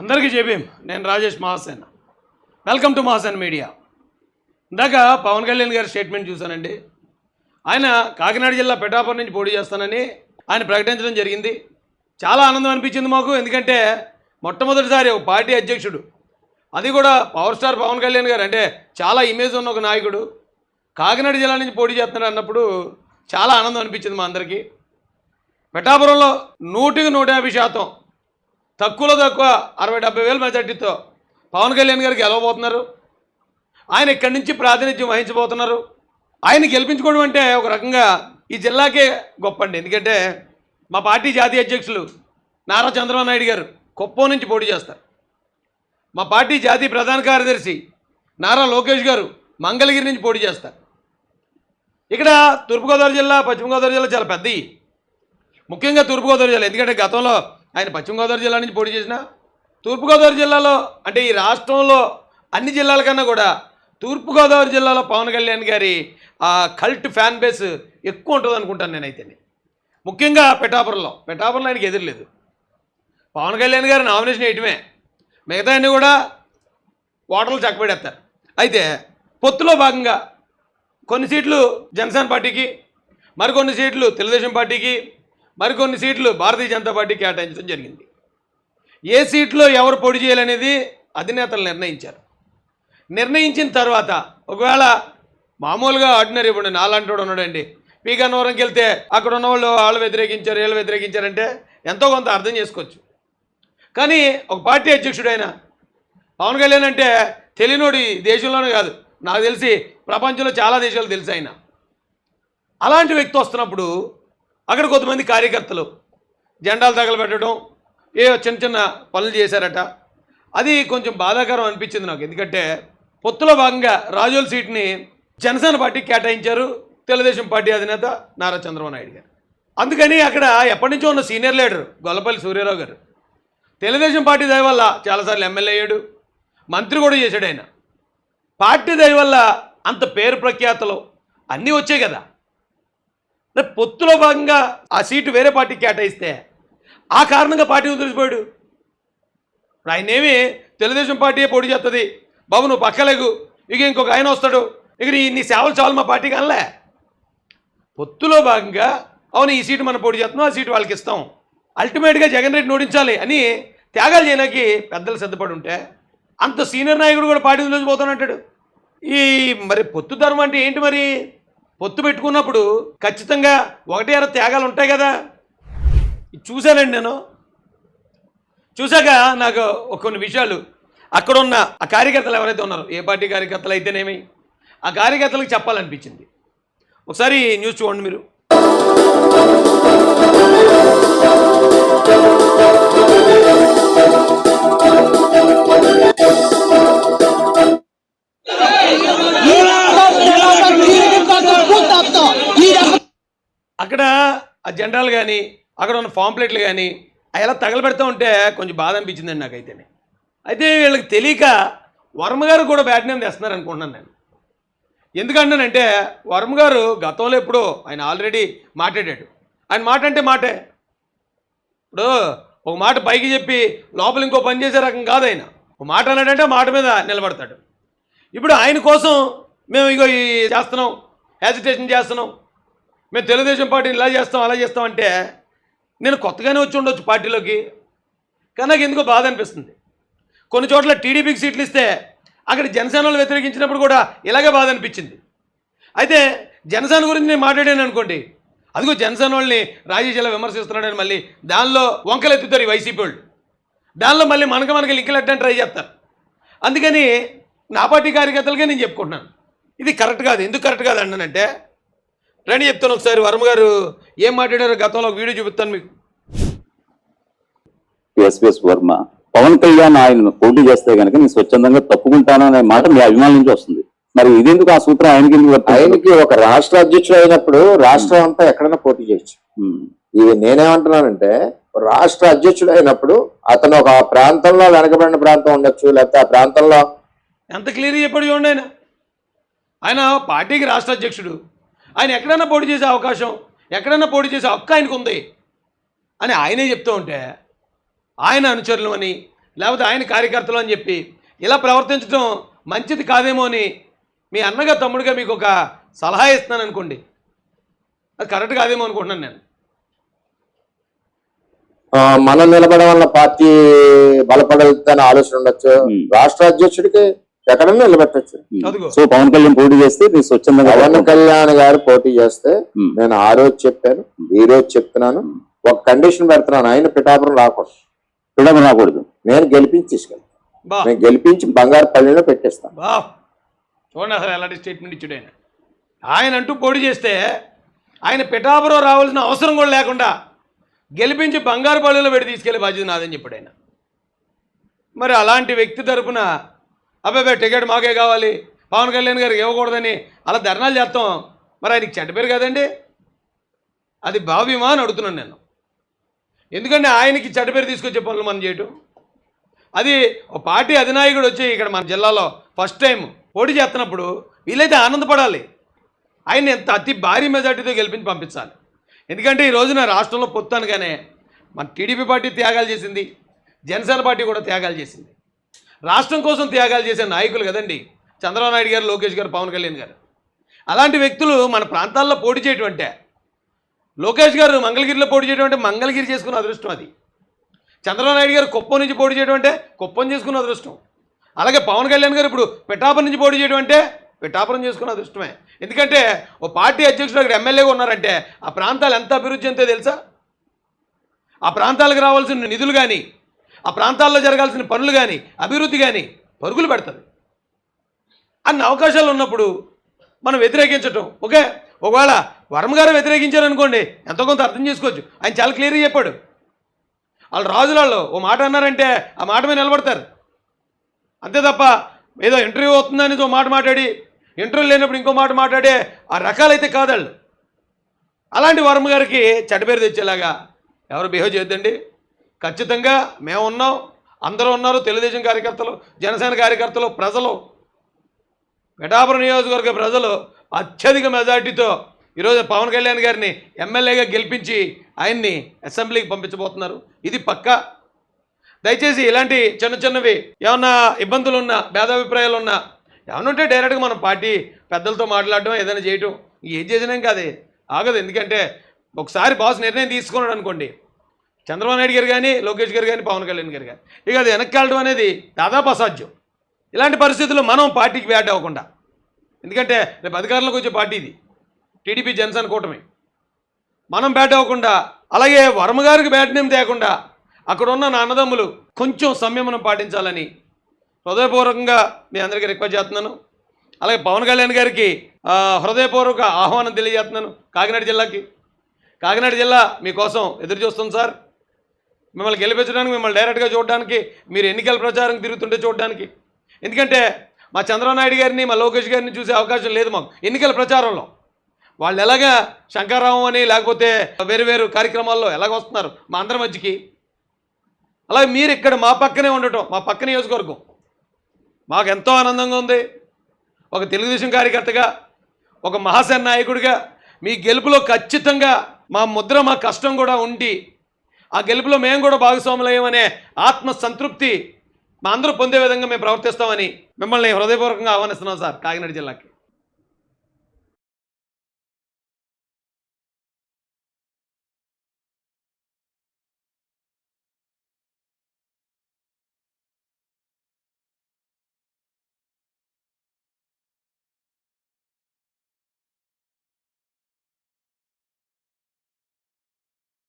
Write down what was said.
అందరికీ చెప్పేం నేను Rajesh Mahasen. Welcome to Mahasen media. ఇందాక పవన్ కళ్యాణ్ గారి స్టేట్మెంట్ చూశానండి. ఆయన కాకినాడ జిల్లా పెటాపురం నుంచి పోటీ చేస్తానని ఆయన ప్రకటించడం జరిగింది. చాలా ఆనందం అనిపించింది మాకు ఎందుకంటే మొట్టమొదటిసారి ఒక పార్టీ అధ్యక్షుడు. అది కూడా పవర్ స్టార్ పవన్ కళ్యాణ్ గారు అంటే చాలా ఇమేజ్ ఉన్న ఒక నాయకుడు. కాకినాడ జిల్లా నుంచి పోటీ చేస్తున్నాడు అన్నప్పుడు చాలా ఆనందం అనిపించింది మా అందరికీ. పిఠాపురంలో నూటికి నూట యాభై శాతం తక్కువలో తక్కువ అరవై డెబ్బై వేల మెజార్టీతో పవన్ కళ్యాణ్ గారు గెలవబోతున్నారు. ఆయన ఇక్కడి నుంచి ప్రాతినిధ్యం వహించబోతున్నారు. ఆయన గెలిపించుకోవడం అంటే ఒక రకంగా ఈ జిల్లాకే గొప్ప అండి. ఎందుకంటే మా పార్టీ జాతీయ అధ్యక్షులు నారా చంద్రబాబు నాయుడు గారు కుప్పం నుంచి పోటీ చేస్తారు. మా పార్టీ జాతీయ ప్రధాన కార్యదర్శి నారా లోకేష్ గారు మంగళగిరి నుంచి పోటీ చేస్తారు. ఇక్కడ తూర్పుగోదావరి జిల్లా పశ్చిమ గోదావరి జిల్లా చాలా పెద్దవి. ముఖ్యంగా తూర్పుగోదావరి జిల్లా ఎందుకంటే గతంలో ఆయన పశ్చిమ గోదావరి జిల్లా నుంచి పోటీ చేసిన? తూర్పుగోదావరి జిల్లాలో అంటే ఈ రాష్ట్రంలో అన్ని జిల్లాల కన్నా కూడా తూర్పుగోదావరి జిల్లాలో పవన్ కళ్యాణ్ గారి ఆ కల్ట్ ఫ్యాన్ బేస్ ఎక్కువ ఉంటుంది అనుకుంటాను నేనైతే. ముఖ్యంగా పిఠాపురంలో పెటాపురంలో ఆయనకి ఎదురులేదు పవన్ కళ్యాణ్ గారి నామినేషన్ వేయటమే. మిగతా అన్నీ కూడా ఓటర్లు చక్కబెడేస్తారు అయితే పొత్తులో భాగంగా కొన్ని సీట్లు జనసేన పార్టీకి మరికొన్ని సీట్లు తెలుగుదేశం పార్టీకి మరికొన్ని సీట్లు భారతీయ జనతా పార్టీ కేటాయించడం జరిగింది. ఏ సీట్లో ఎవరు పొడి చేయాలనేది అధినేతలు నిర్ణయించారు. నిర్ణయించిన తర్వాత ఒకవేళ మామూలుగా ఆర్డినరీ ఇప్పుడు నాలాంటి ఉన్నాడండి. పీకన్నవరంకి వెళ్తే అక్కడ ఉన్న వాళ్ళు వాళ్ళు వ్యతిరేకించారు వీళ్ళు వ్యతిరేకించారంటే ఎంతో కొంత అర్థం చేసుకోవచ్చు. కానీ ఒక పార్టీ అధ్యక్షుడైన పవన్ కళ్యాణ్ అంటే తెలియనోడు ఈ దేశంలోనే కాదు. నాకు తెలిసి ప్రపంచంలో చాలా దేశాలు తెలుసు ఆయన. అలాంటి వ్యక్తి వస్తున్నప్పుడు అక్కడ కొంతమంది కార్యకర్తలు జెండాలు తగలబెట్టడం ఏ చిన్న చిన్న పనులు చేశారట. అది కొంచెం బాధాకరం అనిపించింది నాకు. ఎందుకంటే పొత్తులో భాగంగా రాజోల సీట్ని జనసేన పార్టీ కేటాయించారు తెలుగుదేశం పార్టీ అధినేత నారా చంద్రబాబు నాయుడు గారు. అందుకని అక్కడ ఎప్పటి నుంచో ఉన్న సీనియర్ లీడర్ గొల్లపల్లి సూర్యారావు గారు. తెలుగుదేశం పార్టీ దయ వల్ల చాలాసార్లు ఎమ్మెల్యే అయ్యాడు మంత్రి కూడా చేశాడు ఆయన. పార్టీ దయ వల్ల అంత పేరు ప్రఖ్యాతలు అన్నీ వచ్చాయి కదా. పొత్తులో భాగంగా ఆ సీటు వేరే పార్టీకి కేటాయిస్తే ఆ కారణంగా పార్టీ వదిలిపోయాడు ఇప్పుడు ఆయన ఏమి తెలుగుదేశం పార్టీయే పోటీ చేస్తుంది బాబు నువ్వు పక్కలేగు. ఇక ఇంకొక ఆయన వస్తాడు. ఇక నీ నీ సేవలు చాలు మా పార్టీకి అనలే. పొత్తులో భాగంగా అవును ఈ సీటు మనం పోటీ చేస్తున్నాం ఆ సీటు వాళ్ళకి ఇస్తాం. అల్టిమేట్గా జగన్ రెడ్డి ఓడించాలి అని త్యాగాలు చేయడానికి పెద్దలు సిద్ధపడి ఉంటే అంత సీనియర్ నాయకుడు కూడా పార్టీ నుంచి ఈ మరి పొత్తు ధర్మం అంటే ఏంటి మరి? పొత్తు పెట్టుకున్నప్పుడు ఖచ్చితంగా ఒకటి అర త్యాగాలు ఉంటాయి కదా. ఇది చూశానండి నేను. చూశాక నాకు ఒక కొన్ని విషయాలు. అక్కడ ఉన్న ఆ కార్యకర్తలు ఎవరైతే ఉన్నారో ఏ పార్టీ కార్యకర్తలు అయితేనేమి ఆ కార్యకర్తలకు చెప్పాలనిపించింది. ఒకసారి న్యూస్ చూడండి మీరు. అక్కడ ఆ జెండాలు కానీ అక్కడ ఉన్న పాంప్లెట్లు కానీ అవి ఎలా తగలబెడతా ఉంటే కొంచెం బాధ అనిపించిందండి నాకైతే అయితే వీళ్ళకి తెలియక వర్మ గారు కూడా బ్యాట్ నేమ్ తెస్తున్నారు అనుకుంటున్నాను నేను. ఎందుకంటానంటే వర్మ గారు గతంలో ఎప్పుడో ఆయన ఆల్రెడీ మాట్లాడాడు. ఆయన మాట అంటే మాటే. ఇప్పుడు ఒక మాట పైకి చెప్పి లోపల ఇంకో పని చేసే రకం కాదు ఆయన. ఒక మాట అన్నాడంటే మాట మీద నిలబడతాడు. ఇప్పుడు ఆయన కోసం మేము ఇగో ఈ చేస్తున్నాం హెజిటేషన్ చేస్తున్నాం. మేము తెలుగుదేశం పార్టీని ఇలా చేస్తాం అలా చేస్తాం అంటే నేను కొత్తగానే వచ్చి ఉండొచ్చు పార్టీలోకి. కానీ నాకు ఎందుకో బాధ అనిపిస్తుంది. కొన్ని చోట్ల టీడీపీకి సీట్లు ఇస్తే అక్కడ జనసేనలు వ్యతిరేకించినప్పుడు కూడా ఇలాగే బాధ అనిపించింది. అయితే జనసేన గురించి నేను మాట్లాడాను అనుకోండి అదిగో జనసేన వాళ్ళని రాజేష్ ఇలా విమర్శిస్తున్నాడని మళ్ళీ దానిలో వంకలు ఎత్తుతారు ఈ వైసీపీ వాళ్ళు. దానిలో మళ్ళీ మనకి మనకి లింకులెట్టని ట్రై చేస్తారు. అందుకని నా పార్టీ కార్యకర్తలకే నేను చెప్పుకుంటున్నాను. ఇది కరెక్ట్ కాదు. ఎందుకు కరెక్ట్ కాదు అన్నానంటే రండి చెప్తాను ఒకసారి. వర్మ గారు ఏం మాట్లాడారో గతంలో ఒక వీడియో చూపిస్తాను మీకు. ఎస్విఎస్ వర్మ. పవన్ కళ్యాణ్ ఆయన పోటీ చేస్తే కనుక నేను స్వచ్ఛందంగా తప్పుకుంటాను అనే మాట మీ అభిమానం నుంచి వస్తుంది. మరి ఇదెందుకు ఆ సూత్రం ఆయనకి? ఆయనకి ఒక రాష్ట్ర అధ్యక్షుడు అయినప్పుడు రాష్ట్రం అంతా ఎక్కడైనా పోటీ చేయొచ్చు. ఇది నేనేమంటున్నానంటే రాష్ట్ర అధ్యక్షుడు అయినప్పుడు అతను ఒక ప్రాంతంలో వెనకబడిన ప్రాంతం ఉండొచ్చు లేకపోతే ఆ ప్రాంతంలో ఎంత క్లియర్ చెప్పాడు చూడండి ఆయన. ఆయన పార్టీకి రాష్ట్ర అధ్యక్షుడు. ఆయన ఎక్కడైనా పోటీ చేసే అవకాశం ఎక్కడైనా పోటీ చేసే హక్కు ఆయనకు ఉంది అని ఆయనే చెప్తూ ఉంటే ఆయన అనుచరులు అని లేకపోతే ఆయన కార్యకర్తలు అని చెప్పి ఇలా ప్రవర్తించడం మంచిది కాదేమో అని మీ అన్నగా తమ్ముడిగా మీకు ఒక సలహా ఇస్తున్నాను అనుకోండి. అది కరెక్ట్ కాదేమో అనుకుంటున్నాను నేను. మనం నిలబడడం వల్ల పార్టీ బలపడదని ఆలోచన ఉండొచ్చు. రాష్ట్ర అధ్యక్షుడికి ఎక్కడన్నా నిలబెట్టచ్చు. సో పవన్ కళ్యాణ్ పోటీ చేస్తే నీ స్వచ్ఛందంగా పవన్. కళ్యాణ్ గారు పోటీ చేస్తే. నేను ఆ రోజు చెప్పాను ఈ రోజు చెప్తున్నాను. ఒక కండిషన్ పెడుతున్నాను ఆయన పిఠాపురం రాకూడదు. పిల్లలు రాకూడదు. నేను గెలిపించి తీసుకెళ్తాను నేను గెలిపించి బంగారు పల్లిలో పెట్టేస్తాను. చూడండి అసలు ఎలాంటి స్టేట్మెంట్ ఇచ్చాడు ఆయన. ఆయన అంటూ పోటీ చేస్తే ఆయన పిఠాపురం రావాల్సిన అవసరం కూడా లేకుండా గెలిపించి బంగారు పళ్ళులో పెట్టి తీసుకెళ్ళే బాధ్యత నాదని చెప్పాడు ఆయన. మరి అలాంటి వ్యక్తి తరపున అబ్బాయి టికెట్ మాకే కావాలి. పవన్ కళ్యాణ్ గారికి ఇవ్వకూడదని అలా ధర్నాలు చేస్తాం. మరి ఆయనకి చెడ్డ పేరు కదండి. అది భావ్యమా అని అడుగుతున్నాను నేను. ఎందుకంటే ఆయనకి చెడ్డ పేరు తీసుకొచ్చే పనులు మనం చేయటం. అది ఒక పార్టీ అధినాయకుడు వచ్చి ఇక్కడ మన జిల్లాలో ఫస్ట్ టైం పోటీ చేస్తున్నప్పుడు వీలైతే ఆనందపడాలి. ఆయన ఎంత అతి భారీ మెజార్టీతో గెలిపించి పంపించాలి. ఎందుకంటే ఈ రోజున రాష్ట్రంలో పొత్తానుగానే మన టీడీపీ పార్టీ త్యాగాలు చేసింది. జనసేన పార్టీ కూడా త్యాగాలు చేసింది. రాష్ట్రం కోసం త్యాగాలు చేసే నాయకులు కదండి? చంద్రబాబు నాయుడు గారు లోకేష్ గారు పవన్ కళ్యాణ్ గారు. అలాంటి వ్యక్తులు మన ప్రాంతాల్లో పోటీ చేయటమంటే లోకేష్ గారు మంగళగిరిలో పోటీ చేయటమంటే అంటే మంగళగిరి చేసుకున్న అదృష్టం అది. చంద్రబాబు నాయుడు గారు కుప్పం నుంచి పోటీ చేయటమంటే కుప్పం చేసుకున్న అదృష్టం. అలాగే పవన్ కళ్యాణ్ గారు ఇప్పుడు పిఠాపురం నుంచి పోటీ చేయటమంటే పిఠాపురం చేసుకున్న అదృష్టమే. ఎందుకంటే ఓ పార్టీ అధ్యక్షుడు అక్కడ ఎమ్మెల్యేగా ఉన్నారంటే ఆ ప్రాంతాలు ఎంత అభివృద్ధి అంతే తెలుసా? ఆ ప్రాంతాలకు రావాల్సిన నిధులు కానీ ఆ ప్రాంతాల్లో జరగాల్సిన పనులు కానీ అభివృద్ధి కానీ పరుగులు పెడతారు. అన్ని అవకాశాలు ఉన్నప్పుడు మనం వ్యతిరేకించటం. ఓకే? ఒకవేళ వర్మ గారు వ్యతిరేకించారనుకోండి ఎంతో కొంత అర్థం చేసుకోవచ్చు. ఆయన చాలా క్లియర్గా చెప్పాడు. వాళ్ళు రాజులలో ఓ మాట అన్నారంటే ఆ మాట మీద నిలబడతారు. అంతే తప్ప ఏదో ఇంటర్వ్యూ అవుతుందని ఓ మాట మాట్లాడి ఇంటర్వ్యూ లేనప్పుడు ఇంకో మాట మాట్లాడే ఆ రకాలైతే కాదు వాళ్ళు అలాంటి వర్మ గారికి చెడ్డ పేరు తెచ్చేలాగా ఎవరు బిహేవ్ చేయొద్దండి? ఖచ్చితంగా మేము ఉన్నాం. అందరూ ఉన్నారు. తెలుగుదేశం కార్యకర్తలు జనసేన కార్యకర్తలు ప్రజలు. పిఠాపురం నియోజకవర్గ ప్రజలు అత్యధిక మెజార్టీతో ఈరోజు పవన్ కళ్యాణ్ గారిని ఎమ్మెల్యేగా గెలిపించి ఆయన్ని అసెంబ్లీకి పంపించబోతున్నారు. ఇది పక్కా. దయచేసి ఇలాంటి చిన్న చిన్నవి ఏమన్నా ఇబ్బందులు ఉన్నా భేదాభిప్రాయాలు ఉన్నా ఏమైనా ఉంటే డైరెక్ట్గా మనం పార్టీ పెద్దలతో మాట్లాడడం ఏదైనా చేయటం ఏం చేసినాం కాదే. ఆగదు. ఎందుకంటే ఒకసారి బాస్ నిర్ణయం తీసుకున్నాడు అనుకోండి చంద్రబాబు నాయుడు గారు కానీ లోకేష్ గారు కానీ పవన్ కళ్యాణ్ గారు కానీ. ఇక అది వెనక్కాలడం అనేది దాదాపు అసాధ్యం. ఇలాంటి పరిస్థితుల్లో మనం పార్టీకి బ్యాట్ అవ్వకుండా. ఎందుకంటే రేపు అధికారంలోకి వచ్చే పార్టీ ఇది. టీడీపీ జనసేన కూటమి. మనం బ్యాట్ అవ్వకుండా అలాగే వర్మ గారికి బ్యాట్ నేమ్ తేకుండా అక్కడ ఉన్న నా అన్నదమ్ములు కొంచెం సంయమనం పాటించాలని హృదయపూర్వకంగా మీ అందరికీ రిక్వెస్ట్ చేస్తున్నాను. అలాగే పవన్ కళ్యాణ్ గారికి హృదయపూర్వక ఆహ్వానం తెలియజేస్తున్నాను కాకినాడ జిల్లాకి. కాకినాడ జిల్లా మీకోసం ఎదురు చూస్తుంది సార్. మిమ్మల్ని గెలిపించడానికి మిమ్మల్ని డైరెక్ట్గా చూడడానికి మీరు ఎన్నికల ప్రచారం తిరుగుతుంటే చూడడానికి. ఎందుకంటే మా చంద్రబాబు గారిని మా లోకేష్ గారిని చూసే అవకాశం లేదు మాకు ఎన్నికల ప్రచారంలో. వాళ్ళు ఎలాగా శంకరరావు అని లేకపోతే వేరు వేరు కార్యక్రమాల్లో ఎలాగ వస్తున్నారు మా అందరి మధ్యకి? అలాగే మీరు ఇక్కడ మా పక్కనే ఉండటం మా పక్క నియోజకవర్గం. మాకు ఎంతో ఆనందంగా ఉంది. ఒక తెలుగుదేశం కార్యకర్తగా ఒక మహాసేన నాయకుడిగా మీ గెలుపులో ఖచ్చితంగా మా ముద్ర మా కష్టం కూడా ఉండి ఆ గెలుపులో మేము కూడా భాగస్వాములయ్యమనే ఆత్మ సంతృప్తి మా అందరూ పొందే విధంగా మేము ప్రవర్తిస్తామని మిమ్మల్ని హృదయపూర్వకంగా ఆహ్వానిస్తున్నాం సార్ కాకినాడ జిల్లాకి.